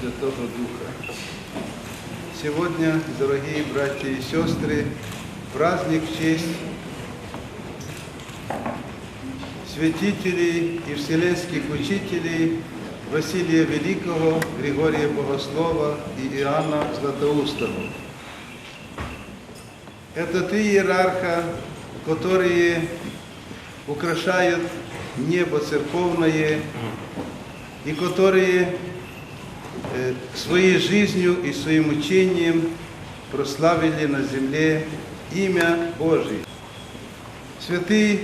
Святого Духа. Сегодня, дорогие братья и сестры, праздник в честь святителей и вселенских учителей Василия Великого, Григория Богослова и Иоанна Златоустого. Это три иерарха, которые украшают небо церковное и которые своей жизнью и своим учением прославили на земле имя Божие. Святый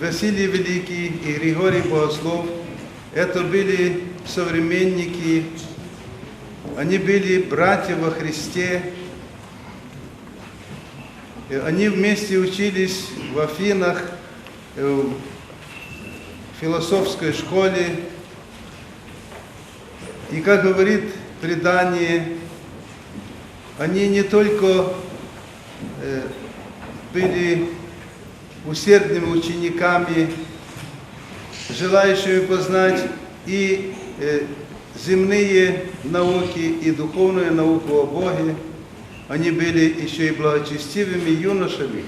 Василий Великий и Григорий Богослов – это были современники, они были братья во Христе, И они вместе учились в Афинах, э, в философской школе. И, как говорит предание, они не только э, были усердными учениками, желающими познать и э, земные науки, и духовную науку о Боге, они были еще и благочестивыми юношами,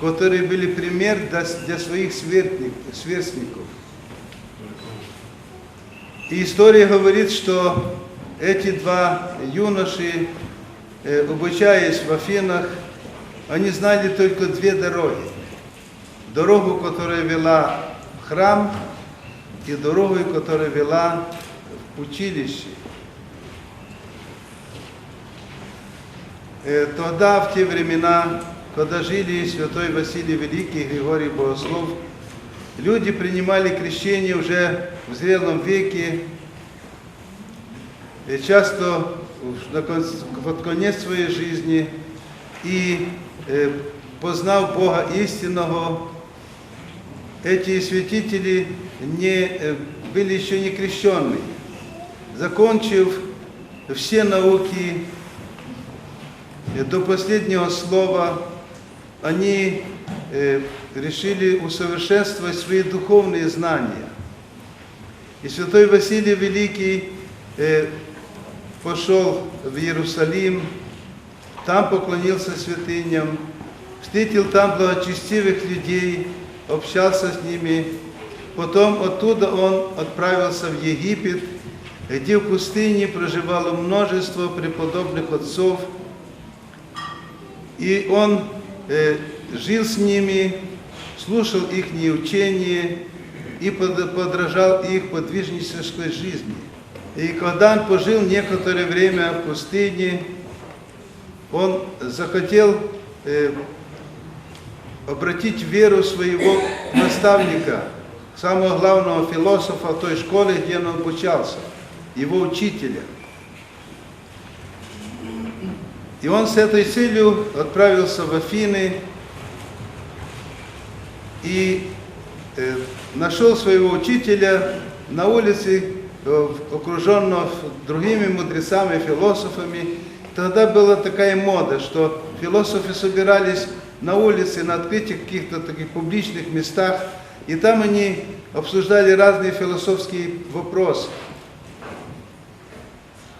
которые были пример для, своих сверстник- сверстников. И история говорит, что эти два юноши, э, обучаясь в Афинах, они знали только две дороги. Дорогу, которая вела в храм, и дорогу, которая вела в училище. Э, Тогда, в те времена, когда жили святой Василий Великий Григорий Богослов, люди принимали крещение уже в зрелом веке, часто под конец своей жизни, и э, познав Бога истинного, эти святители не, э, были еще не крещенные. Закончив все науки э, до последнего слова, они решили усовершенствовать свои духовные знания. И святой Василий Великий э, пошел в Иерусалим, там поклонился святыням, встретил там благочестивых людей, общался с ними. Потом оттуда он отправился в Египет, где в пустыне проживало множество преподобных отцов. И он э, жил с ними, слушал их учения и под- подражал их подвижнической жизни. И когда он пожил некоторое время в пустыне, он захотел э, обратить веру своего наставника, самого главного философа той школе, где он обучался, его учителя. И он с этой целью отправился в Афины и э, нашел своего учителя на улице, э, окруженного другими мудрецами, философами. Тогда была такая мода, что философы собирались на улице, на открытых каких-то таких публичных местах, и там они обсуждали разные философские вопросы.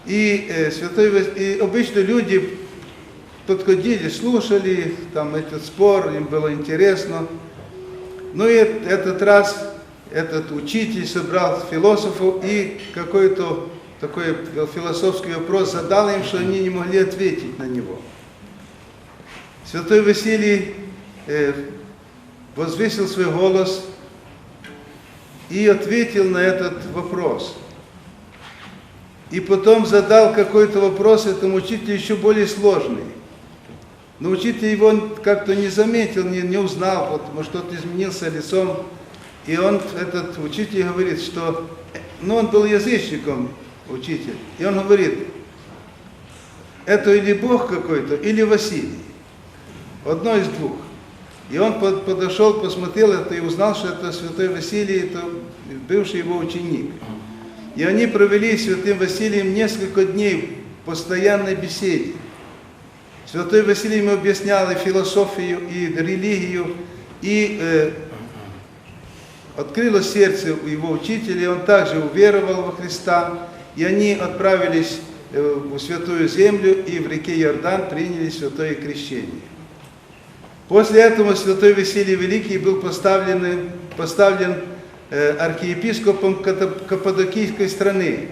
И, э, святой, и обычно люди подходили, слушали там этот спор, им было интересно. Ну и эт- этот раз этот учитель собрал философов и какой-то такой философский вопрос задал им, что они не могли ответить на него. Святой Василий э, возвысил свой голос и ответил на этот вопрос. И потом задал какой-то вопрос этому учителю еще более сложный. Но учитель его как-то не заметил, не, не узнал, потому что тот изменился лицом. И он, этот учитель говорит, что, ну он был язычником, учитель, и он говорит, это или Бог какой-то, или Василий. Одно из двух. И он под- подошел, посмотрел это и узнал, что это святой Василий, это бывший его ученик. И они провели с святым Василием несколько дней в постоянной беседе. Святой Василий ему объяснял и философию, и религию, и э, открылось сердце у его учителя, он также уверовал во Христа, и они отправились в Святую Землю и в реке Иордан приняли святое крещение. После этого святой Василий Великий был поставлен, поставлен э, архиепископом Каппадокийской страны.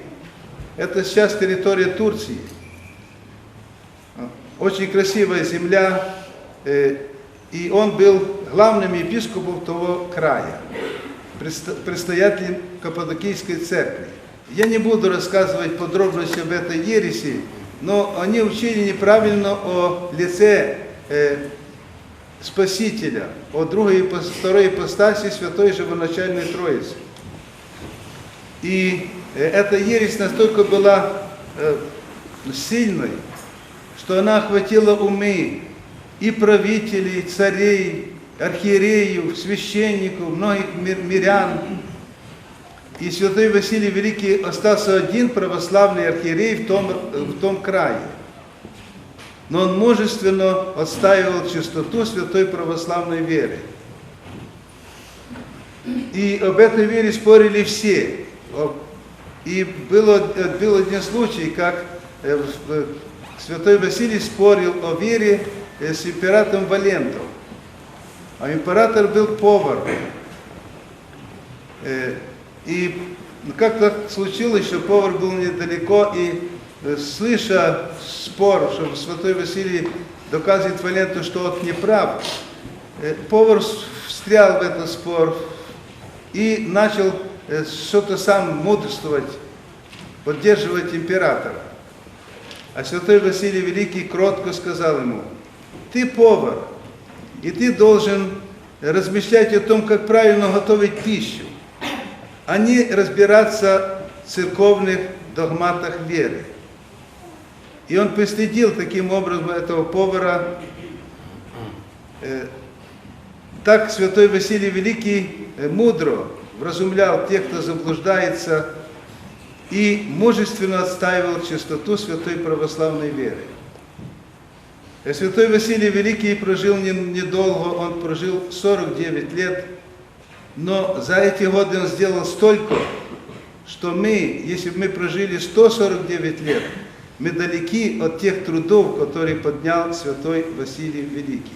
Это сейчас территория Турции. Очень красивая земля, э, и он был главным епископом того края, предстоятелем Каппадокийской церкви. Я не буду рассказывать подробности об этой ереси, но они учили неправильно о лице э, Спасителя, о другой, второй ипостаси Святой Живоначальной Троицы. И э, эта ересь настолько была э, сильной, что она охватила умы и правителей, и царей, архиереев, священников, многих мир- мирян. И святой Василий Великий остался один православный архиерей в том, в том крае. Но он мужественно отстаивал чистоту святой православной веры. И об этой вере спорили все. И был, был один случай, как э, святой Василий спорил о вере э, с императором Валентом. А император был повар. Э, И как-то случилось, что повар был недалеко, и э, слыша спор, что святой Василий доказывает Валенту, что он не прав, повар встрял в этот спор и начал что-то сам мудрствовать, поддерживать императора. А святой Василий Великий кротко сказал ему, ты повар, и ты должен размышлять о том, как правильно готовить пищу, а не разбираться в церковных догматах веры. И он пристыдил таким образом этого повара. Э, Так святой Василий Великий э, мудро вразумлял тех, кто заблуждается, и мужественно отстаивал чистоту святой православной веры. Э, Святой Василий Великий прожил не- недолго, он прожил 49 лет, но за эти годы он сделал столько, что мы, если бы мы прожили 149 лет, мы далеки от тех трудов, которые поднял святой Василий Великий.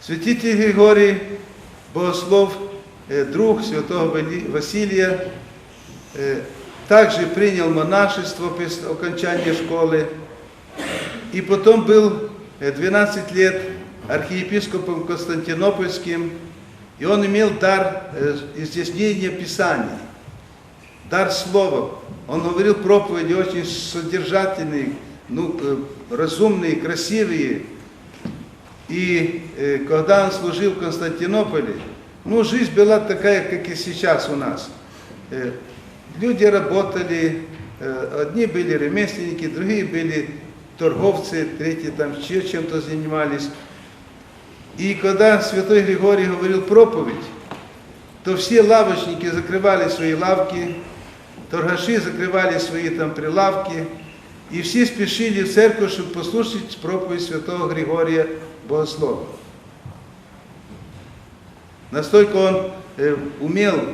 Святитель Григорий, богослов, э, друг святого Василия, также принял монашество после окончания школы и потом был э, 12 лет архиепископом Константинопольским, и он имел дар э, изъяснения Писаний, дар слова. Он говорил проповеди очень содержательные, ну, э, разумные, красивые. И э, когда он служил в Константинополе, ну, жизнь была такая, как и сейчас у нас. Э, люди работали, э, одни были ремесленники, другие были торговцы, третьи там еще чем-то занимались. И когда святой Григорий говорил проповедь, то все лавочники закрывали свои лавки, торгаши закрывали свои там прилавки, и все спешили в церковь, чтобы послушать проповедь святого Григория Богослова. Настолько он э, умел э,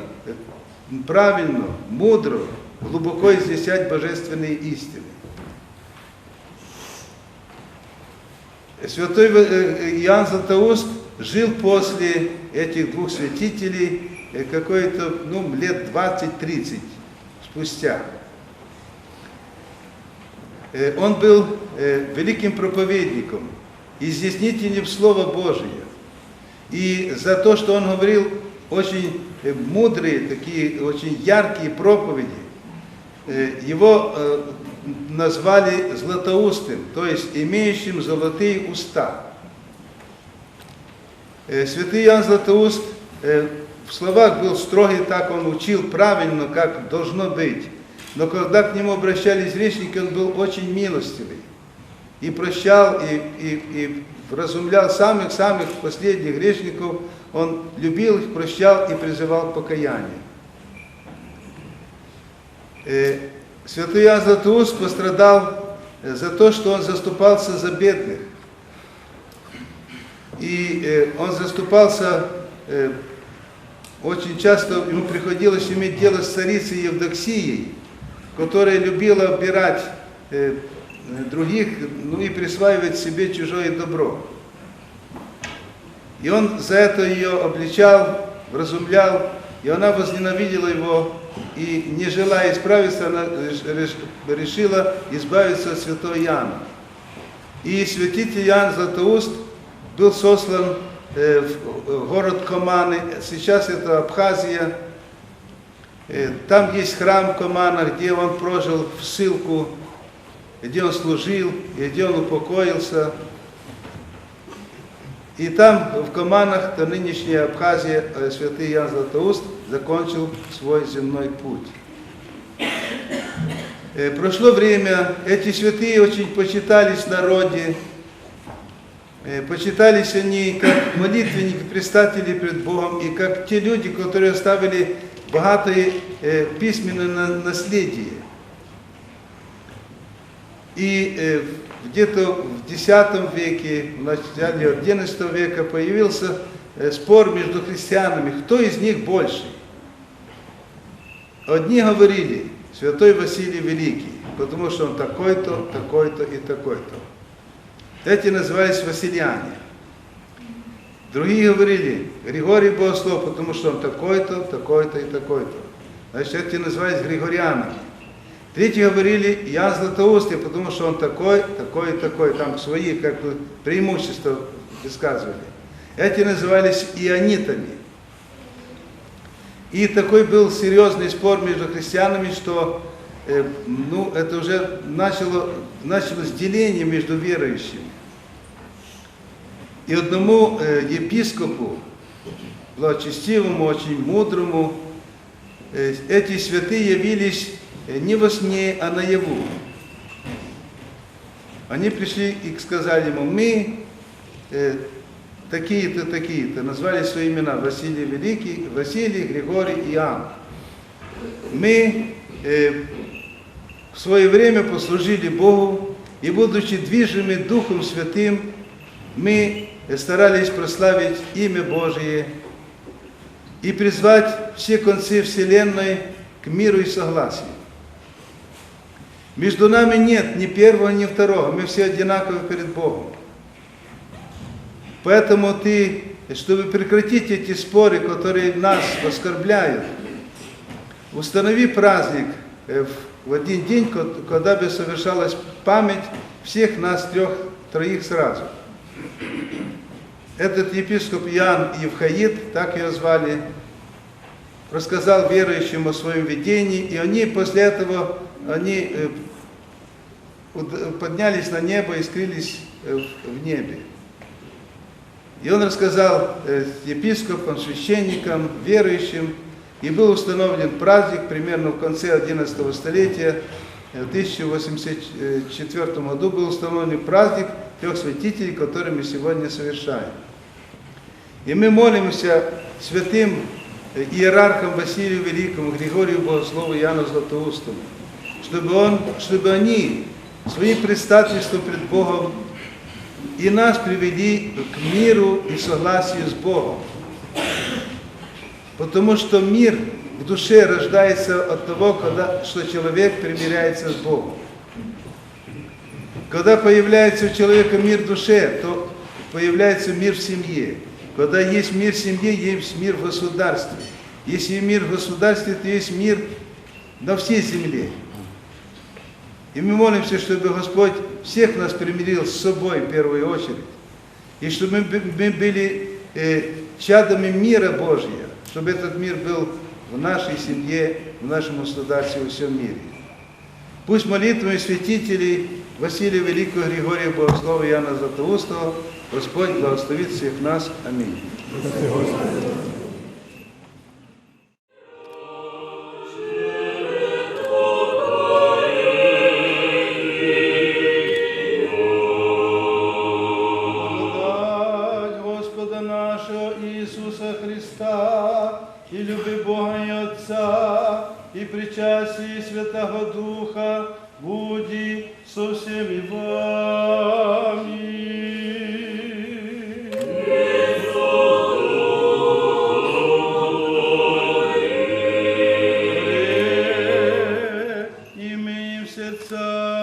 правильно, мудро, глубоко изъяснять божественные истины. Святой э, Иоанн Златоуст жил после этих двух святителей э, какой-то, ну, лет 20-30 спустя. Э, Он был э, великим проповедником, изъяснителем Слова Божия. И за то, что он говорил очень э, мудрые, такие очень яркие проповеди, э, его э, назвали златоустым, то есть имеющим золотые уста. Э, Святый Иоанн Златоуст э, в словах был строгий, так он учил правильно, как должно быть. Но когда к нему обращались грешники, он был очень милостивый. И прощал, и, и, и вразумлял самых-самых последних грешников. Он любил их, прощал и призывал к покаянию. Э, Святой Иоанн Златоуст пострадал э, за то, что он заступался за бедных. И э, он заступался очень часто ему приходилось иметь дело с царицей Евдоксией, которая любила обирать других, ну и присваивать себе чужое добро. И он за это ее обличал, вразумлял, и она возненавидела его, и не желая исправиться, она реш- реш- решила избавиться от святой Иоанна. И святитель Иоанн Златоуст был сослан э, в город Команы, сейчас это Абхазия. Э, Там есть храм Комана, где он прожил в ссылку, где он служил, где он упокоился. И там, в Команах, то нынешняя Абхазия, святый Иоанн Златоуст закончил свой земной путь. Прошло время, эти святые очень почитались в народе, почитались они как молитвенники, предстатели пред Богом, и как те люди, которые оставили богатое письменное на- наследие. И э, где-то в X веке, в начале XI века появился э, спор между христианами, кто из них больше. Одни говорили, святой Василий Великий, потому что он такой-то, такой-то и такой-то. Эти назывались Васильяне. Другие говорили, Григорий Богослов, потому что он такой-то, такой-то и такой-то. Значит, эти назывались Григорианами. Третьи говорили, я Златоустый, потому что он такой, такой и такой. Там свои как бы преимущества высказывали. Эти назывались ионитами. И такой был серьезный спор между христианами, что э, ну, это уже начало, началось деление между верующими. И одному э, епископу, благочестивому, очень мудрому, э, эти святые явились не во сне, а наяву. Они пришли и сказали ему, мы э, такие-то, такие-то, назвали свои имена Василий Великий, Василий, Григорий и Иоанн. Мы э, в свое время послужили Богу, и будучи движимы Духом Святым, мы старались прославить имя Божие и призвать все концы Вселенной к миру и согласию. Между нами нет ни первого, ни второго, мы все одинаковы перед Богом. Поэтому ты, чтобы прекратить эти споры, которые нас оскорбляют, установи праздник э, в- один день, ко- когда бы совершалась память всех нас трех, троих сразу. Этот епископ Иоанн Евхаид, так ее звали, рассказал верующим о своем видении, и они после этого они э, поднялись на небо и скрылись э, в- небе. И он рассказал э, епископам, священникам, верующим, и был установлен праздник примерно в конце XI столетия, в 1084 году был установлен праздник трех святителей, который мы сегодня совершаем. И мы молимся святым иерархам Василию Великому, Григорию Богослову, Иоанну Златоустому, чтобы, он, чтобы они своим предстательством пред Богом и нас привели к миру и согласию с Богом. Потому что мир в душе рождается от того, когда, что человек примиряется с Богом. Когда появляется у человека мир в душе, то появляется мир в семье. Когда есть мир в семье, есть мир в государстве. Если мир в государстве, то есть мир на всей земле. И мы молимся, чтобы Господь всех нас примирил с собой в первую очередь. И чтобы мы, бы- мы были э, чадами мира Божьего, чтобы этот мир был в нашей семье, в нашем государстве, во всем мире. Пусть молитвами святителей Василия Великого, Григория Богослова и Иоанна Златоустого Господь благословит всех нас. Аминь. with uh,